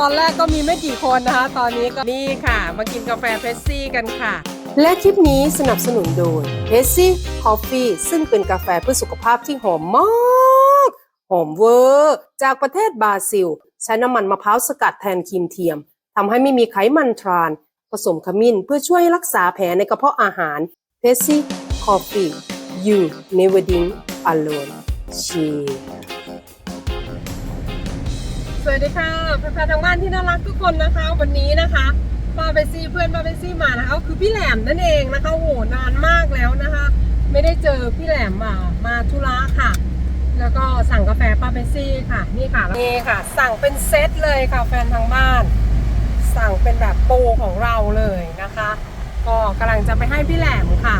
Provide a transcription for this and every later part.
ตอนแรกก็มีไม่กี่คนนะคะ ตอนนี้ก็นี่ค่ะ มากินกาแฟเพรสซี่กันค่ะ และคลิปนี้สนับสนุนโดย p e s s y Coffee ซึ่งเป็นกาแฟเพื่อสุขภาพที่หอมมากหอมเวอร์ จากประเทศบราซิล ใช้น้ำมันมะพร้าวสกัดแทนครีมเทียมทำให้ไม่มีไขมันทราน ผสมขมิ้นเพื่อช่วยรักษาแผลในกระเพาะอาหาร p e s s y Coffee You Never Drink Alone Cheers สวัสดีค่ะแฟนๆทางบ้านที่น่ารักทุกคนนะคะ วันนี้นะคะป้าเบซี่เพื่อนป้าเบซี่มานะคะคือพี่แหลมนั่นเองนะคะโหนานมากแล้วนะคะ ไม่ได้เจอพี่แหลมมามาธุระค่ะ แล้วก็สั่งกาแฟป้าเบซี่ค่ะนี่ค่ะนี่ค่ะ สั่งเป็นเซตเลยค่ะแฟนทางบ้าน สั่งเป็นแบบโปรของเราเลยนะคะ ก็กำลังจะไปให้พี่แหลมค่ะ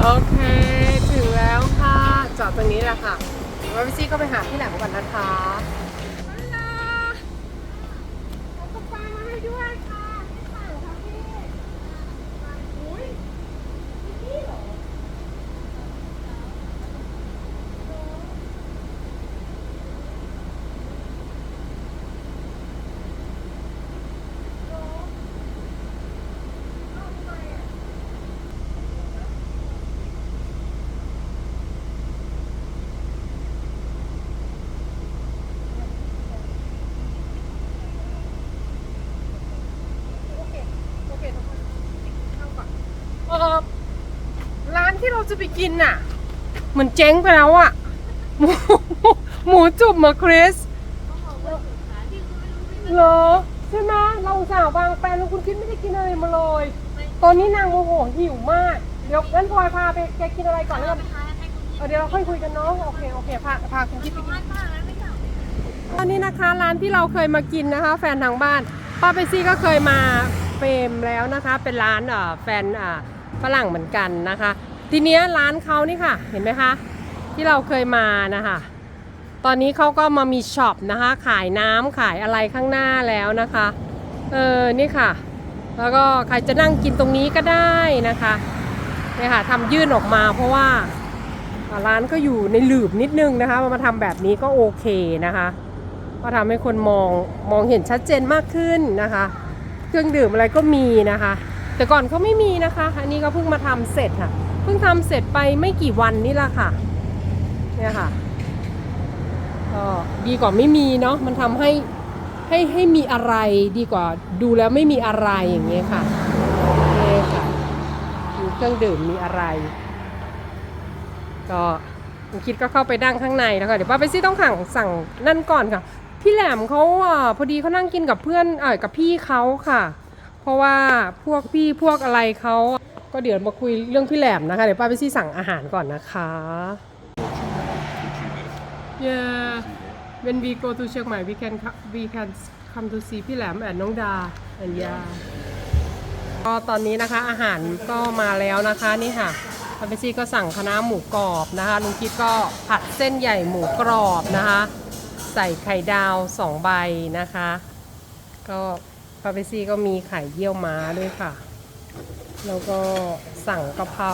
โอเค จอดตรงนี้แหละค่ะเดี๋ยวพี่ซี่ก็ไปหาพี่แหลมก่อนนะคะฮัลโหลเอากาแฟมาให้ด้วยค่ะไม่สั่งค่ะพี่อุ้ยพี่เหรอ โอเค โอเคทุกคนเข้าก่อนเออร้าน ที่เราจะไปกินน่ะ เหมือนเจ๊งไปแล้วอะหมูหมูจุ่มมาคริสเหรอใช่ไหมเราสาห์วางแปลนแล้วคุณคิดไม่ได้กินอะไรมาเลย ตอนนี้นางโมโหหิวมาก เดี๋ยวงั้นพลอยพาไปแกกินอะไรก่อนแล้วกันเออเดี๋ยวเราค่อยคุยกันเนาะโอเคโอเคพาพาคุณคิดไปกินตอนนี้นะคะร้านที่เราเคยมากินนะคะ แฟนทางบ้านป้าเปซี่ก็เคยมาเฟรมแล้วนะคะ เป็นร้านอ่อแฟนอ่าฝรั่งเหมือนกันนะคะ ทีเนี้ยร้านเขานี่ค่ะ เห็นไหมคะ ที่เราเคยมานะคะ ตอนนี้เขาก็มามีช็อปนะคะ ขายน้ำขายอะไรข้างหน้าแล้วนะคะ เออนี่ค่ะ แล้วก็ใครจะนั่งกินตรงนี้ก็ได้นะคะเนี่ยค่ะทำยื่นออกมาเพราะว่าอ่าร้านก็อยู่ในหลืบนิดนึงนะคะมาทำแบบนี้ก็โอเคนะคะก็ทำให้คนมองมองเห็นชัดเจนมากขึ้นนะคะ เครื่องดื่มอะไรก็มีนะคะ แต่ก่อนเขาไม่มีนะคะ อันนี้ก็เพิ่งมาทำเสร็จค่ะ เพิ่งทำเสร็จไปไม่กี่วันนี่แหละค่ะ เนี่ยค่ะก็ดีกว่าไม่มีเนาะมันทำให้ให้ให้มีอะไรดีกว่าดูแล้วไม่มีอะไรอย่างเงี้ยค่ะนี่ค่ะมีเครื่องดื่มมีอะไร ก็คุณคิดก็เข้าไปนั่งข้างในแล้วค่ะเดี๋ยวป้าไปซี่ต้องขังสั่งนั่นก่อนค่ะ พี่แหลมเขาอะพอดีเขานั่งกินกับเพื่อนเออกับพี่เขาค่ะ เพราะว่าพวกพี่พวกอะไรเขา ก็เดี๋ยวมาคุยเรื่องพี่แหลมนะคะ เดี๋ยวป้าไปซี่สั่งอาหารก่อนนะคะ Yeah when we go to Chiang Mai we can we can come to see พี่แหลม and น้องดา and yeah ก็ตอนนี้นะคะอาหารก็มาแล้วนะคะนี่ค่ะพันเปซี่ก็สั่งคณะน้าหมูกรอบนะคะลุงคิดก็ผัดเส้นใหญ่หมูกรอบนะคะ ใส่ไข่ดาวสองใบนะคะ ก็พาเปซี่ก็มีไข่เยี่ยวม้าด้วยค่ะ แล้วก็สั่งกะเพรา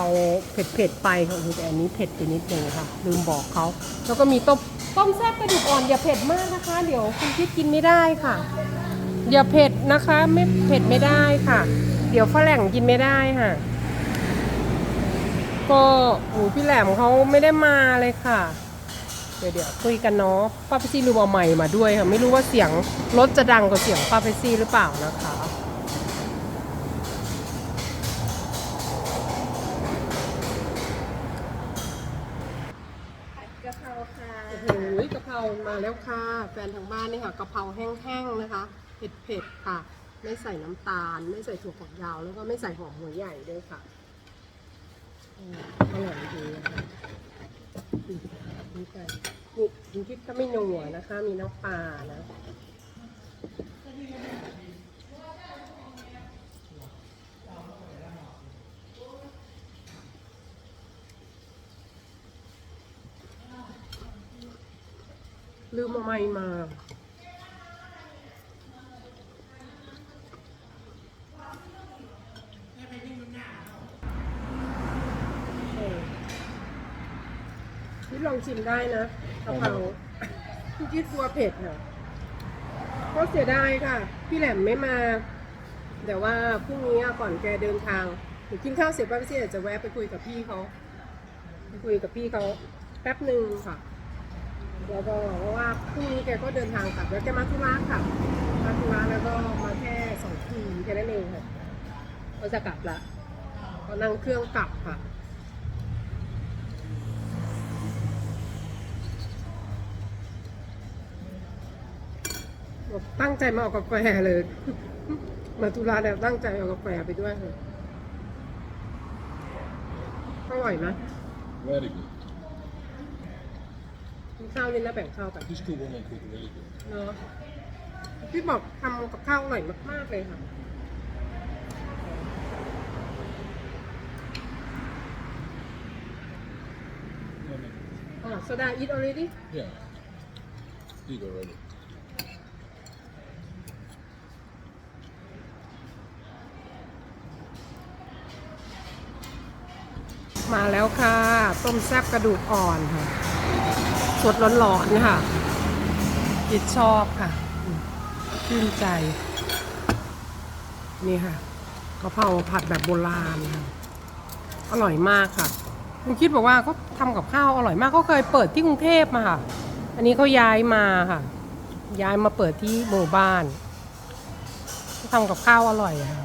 เผ็ดๆไปค่ะอุ๊ยแต่อันนี้เผ็ดไปนิดนึงค่ะ ลืมบอกเขา แล้วก็มีต้มต้มแซ่บกระดูกอ่อนอย่าเผ็ดมากนะคะ เดี๋ยวคุณคิดกินไม่ได้ค่ะ อย่าเผ็ดนะคะไม่เผ็ดไม่ได้ค่ะ เดี๋ยวฝรั่งกินไม่ได้ค่ะ ก็โอ้พี่แหลมเขาไม่ได้มาเลยค่ะ เดี๋ยวเดี๋ยวคุยกันเนาะป้าเปซี่ลืมเอาใหม่มาด้วยค่ะ ไม่รู้ว่าเสียงรถจะดังกว่าเสียงป้าเปซี่หรือเปล่านะคะ มาแล้วค่ะ แฟนทางบ้านนี่ค่ะกะเพราแห้งๆนะคะเผ็ดๆค่ะ ไม่ใส่น้ำตาล ไม่ใส่ถั่วฝักยาว แล้วก็ไม่ใส่หอมหัวใหญ่ด้วยค่ะอร่อยดีนะคะมนี่ไปนี่คุณคิดก็ไม่นัวนะคะ มีน้ำปลานะ ลื มเอาไม้มาพี่ลองชิมได้นะกะเพราคุณคิดกลัวเผ็ดเหรอก็เสียดายค่ะ พี่แหลมไม่มา แต่ว่าพรุ่งนี้ก่อนแกเดินทางหรือกินข้าวเสร็จป้าพี่เสียจะแวะไปคุยกับพี่เขาไปคุยกับพี่เขาแป๊บหนึ่งค่ะ แล้วก็เพราะว่าพรุ่งนี้แกก็เดินทางกลับแล้วแกมาธุระค่ะมาธุระแล้วก็มาแค่สองทีแค่นั้นเองค่ะก็จะกลับละก็นั่งเครื่องกลับค่ะตั้งใจมาเอากาแฟเลย มาธุระแล้วตั้งใจเอากาแฟไปด้วยเลยอร่อยนะ Very good. กินข้าวนี่นะแบ่งข้าวไป These two women cook really good. เนาะพี่บอกทำกับข้าวอร่อยมาก ๆ เลยค่ะอ๋อโซดา eat already Yeah. Eat already. มาแล้วค่ะ ต้มแซ่บกระดูกอ่อนค่ะ สดร้อนๆค่ะจิตชอบค่ะชื่นใจ นี่ค่ะกะเพราผัดแบบโบราณค่ะอร่อยมากค่ะคุณคิดบอกว่าเขาทำกับข้าวอร่อยมากเขาเคยเปิดที่กรุงเทพมาค่ะ อันนี้เขาย้ายมาค่ะ ย้ายมาเปิดที่หมู่บ้านเขาทำกับข้าวอร่อยค่ะ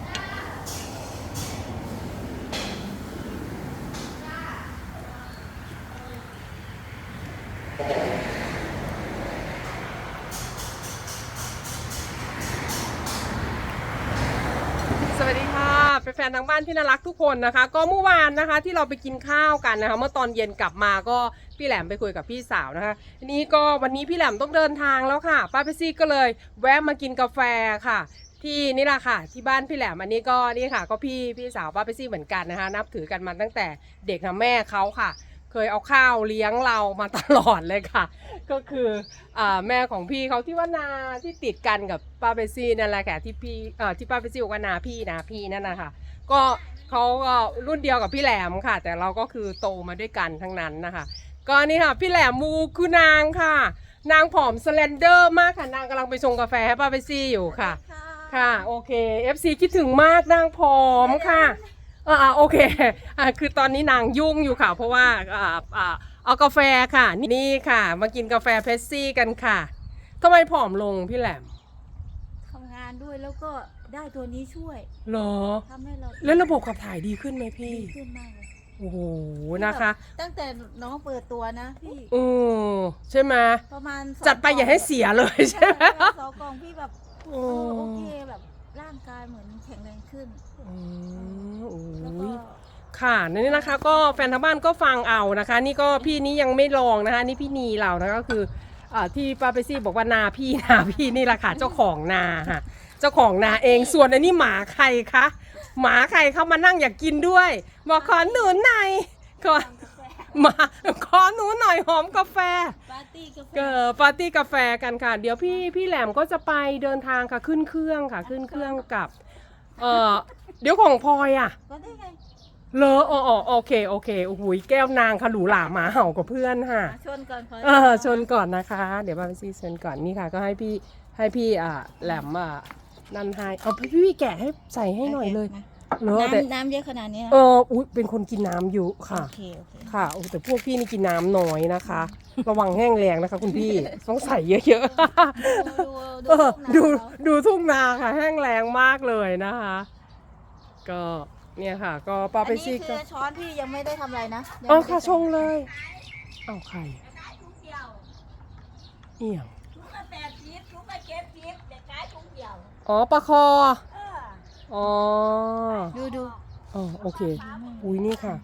สวัสดีค่ะแฟนๆ ทางบ้านที่น่ารักทุกคนนะคะ ก็เมื่อวานนะคะที่เราไปกินข้าวกันนะคะ เมื่อตอนเย็นกลับมาก็พี่แหลมไปคุยกับพี่สาวนะคะทีนี้ก็วันนี้พี่แหลมต้องเดินทางแล้วค่ะป้าเปซี่ก็เลย แวะมากินกาแฟค่ะ ที่นี่แหละค่ะ ที่บ้านพี่แหลมอันนี้ก็นี่ค่ะ ก็พี่พี่สาวป้าเปซี่เหมือนกันนะคะ นับถือกันมาตั้งแต่เด็กนะแม่เขาค่ะเคยเอาข้าวเลี้ยงเรามาตลอดเลยค่ะ ก็คืออแม่ของพี่เขาที่ว่านาที่ติดกันกับป้าเปซี่นั่นแหละค่ะที่พี่ที่ป้าเปซี่กว่านาพี่นาพี่นั่นนะคะ ก็เขาก็รุ่นเดียวกับพี่แหลมค่ะ แต่เราก็คือโตมาด้วยกันทั้งนั้นนะคะ ก็นี่ค่ะพี่แหลมมูคือนางค่ะ นางผอมสแลนเดอร์มากค่ะนางกำลังไปชงกาแฟให้ป้าเปซี่อยู่ค่ะ ค่ะ โอเค FC คิดถึงมากนางผอมค่ะอ่าโอเคอ่าคือตอนนี้นางยุ่งอยู่ค่ะ เพราะว่าอ่าอ่าเอากาแฟค่ะ นี่ค่ะ มากินกาแฟเพสซี่กันค่ะทำไมผอมลงพี่แหลมทำงานด้วยแล้วก็ ได้ตัวนี้ช่วยเหรอ ทำให้เราแล้วระบบขับถ่ายดีขึ้นไหมพี่ ดีขึ้นมากเลยโอ้โหนะคะ ตั้งแต่น้องเปิดตัวนะพี่อือใช่ไหมประมาณสงจัดไปอย่าให้เสียเลยใช่ไหม ประมาณสองกล่องพี่แบบโอ้เออโอเคแบบร่างกายเหมือนแข็งแรงขึ้น อืมโอ้แล้วก็ยค่ะนี่นะคะ ก็แฟนทางบ้านก็ฟังเอานะคะ นี่ก็พี่นี้ยังไม่ลองนะคะ นี่พี่นีเรานะก็คือเอ่อที่ป้าเปซี่บอกว่านาพี่นาพี่นี่แหละค่ะเจ้าของนาค่ะ เจ้าของนาเองส่วนอันนี้หมาใครคะหมาใครเข้ามานั่งอยากกินด้วย บอกขอหนูหน่อยขอหมา ขอหนูหน่อยหอมกาแฟ ปาร์ตี้กาแฟเกิดปาร์ตี้กาแฟกันค่ะ เดี๋ยวพี่พี่แหลมก็จะไปเดินทางค่ะขึ้นเครื่องค่ะ ขึ้นเครื่องกลับเออเดี๋ยวของพลอยอะ ก็ได้ไงเลออ๋ออ๋อโอเคโอเคโอ้โหแก้วนางขลูหลาหมาเห่ากับเพื่อนค่ะชนก่อนขอเออชนก่อนนะคะ เดี๋ยวป้าไปซีชนก่อนนี่ค่ะ ก็ให้พี่ให้พี่อ่าแหลมอะ นันให้เอาพี่พี่แกะให้ใส่ให้หน่อยเลยเลอแต่น้ำน้ำเยอะขนาดนี้นะเอออุ้ยเป็นคนกินน้ำอยู่ค่ะ โอเคโอเคค่ะโอ้แต่พวกพี่นี่กินน้ำน้อยนะคะ ระวังแห้งแรงนะคะ คุณพี่ ต้องใส่เยอะๆดูเออดูดูดูทุ่งนาค่ะแห้งแรงมากเลยนะคะก็เนี่ยค่ะก็ปาอันไปนี้ซี่คืก็อช้อนพี่ยังไม่ได้ทำอะไรนะยังอ๋อไม่ได้ค่ะชงเลยเอาไข่เอี่ยงถุงละแปดสิบถุงละเจ็ดสิบแต่ขายถุงเดียว อ๋อปลาคอ เอออ๋อ ดูดู อ๋อโอเค อุ้ยนี่ค่ะ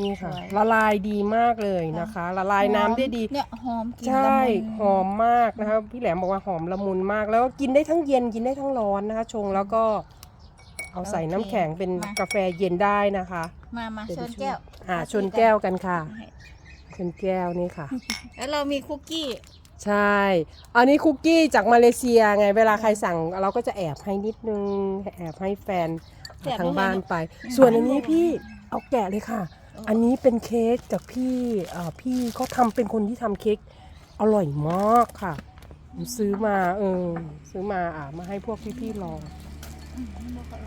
นี่ค่ะละลายดีมากเลยนะคะ ละลายน้ำได้ดี เนี่ยหอมกลิ่นใช่ ละมุนหอมมากนะคะ พี่แหลมบอกว่าหอมละมุนมาก แล้วก็กินได้ทั้งเย็นกินได้ทั้งร้อนนะคะ ชงแล้วก็เอาใส่น้ำแข็งเป็นกาแฟเย็นได้นะคะ มามาเดี๋ยชวนแก้วอ่าชนแก้วกันค่ะชนแก้วนี่ค่ะ แล้วเรามีคุกกี้ ใช่ อันนี้คุกกี้จากมาเลเซียไง เวลาใครสั่งเราก็จะแอบให้นิดนึง แอบให้แฟนแอบทางบ้านไปให้ส่วนอันนี้พี่เอาแกะเลยค่ะ อันนี้เป็นเค้กจากพี่เอ่อพี่เขาทำเป็นคนที่ทำเค้กอร่อยมากค่ะผมซื้อมาเออซื้อมาอะมาให้พวกพี่ๆลอง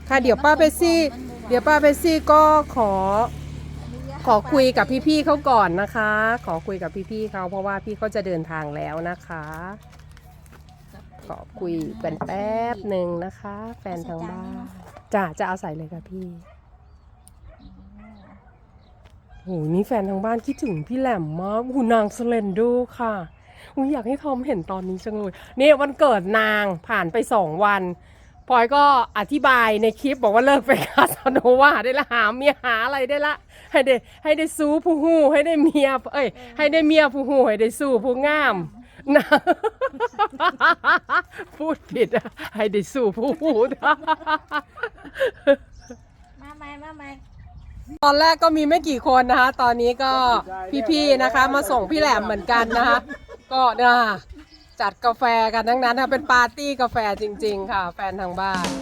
ค่ะเดี๋ยวป้าเบสซี่ เดี๋ยวป้าเบสซี่ก็ขอ ขอคุยกับพี่ๆเขาก่อนนะคะ ขอคุยกับพี่ๆเขาเพราะว่าพี่เขาจะเดินทางแล้วนะคะ ขอคุยเป็นแป๊บหนึ่งนะคะ แฟนทางบ้านจ้ะจะเอาใส่เลยค่ะพี่โหนี่แฟนทางบ้านคิดถึงพี่แหลมมากหูนางสเลนดูค่ะอยากให้ทอมเห็นตอนนี้จังเลยนี่วันเกิดนางผ่านไปสองวัน พลอยก็อธิบายในคลิปบอกว่าเลิกไปคาสโนวาได้ละหาเมียหาอะไรได้ละ ให้ได้ให้ได้สู้ผู้หู้ให้ได้เมียเอ้ยให้ได้เมียผู้หู้ให้ได้สู้ผู้งามนะพูดผิดอะให้ได้สู้ผู้หู้มาไหมมาไหมตอนแรกก็มีไม่กี่คนนะคะ ตอนนี้ก็พี่ๆนะคะ มาส่งพี่แหลมเหมือนกันนะคะ ก็นะ จัดกาแฟกันทั้งนั้นค่ะเป็นปาร์ตี้กาแฟจริง ๆ ค่ะ แฟนทางบ้าน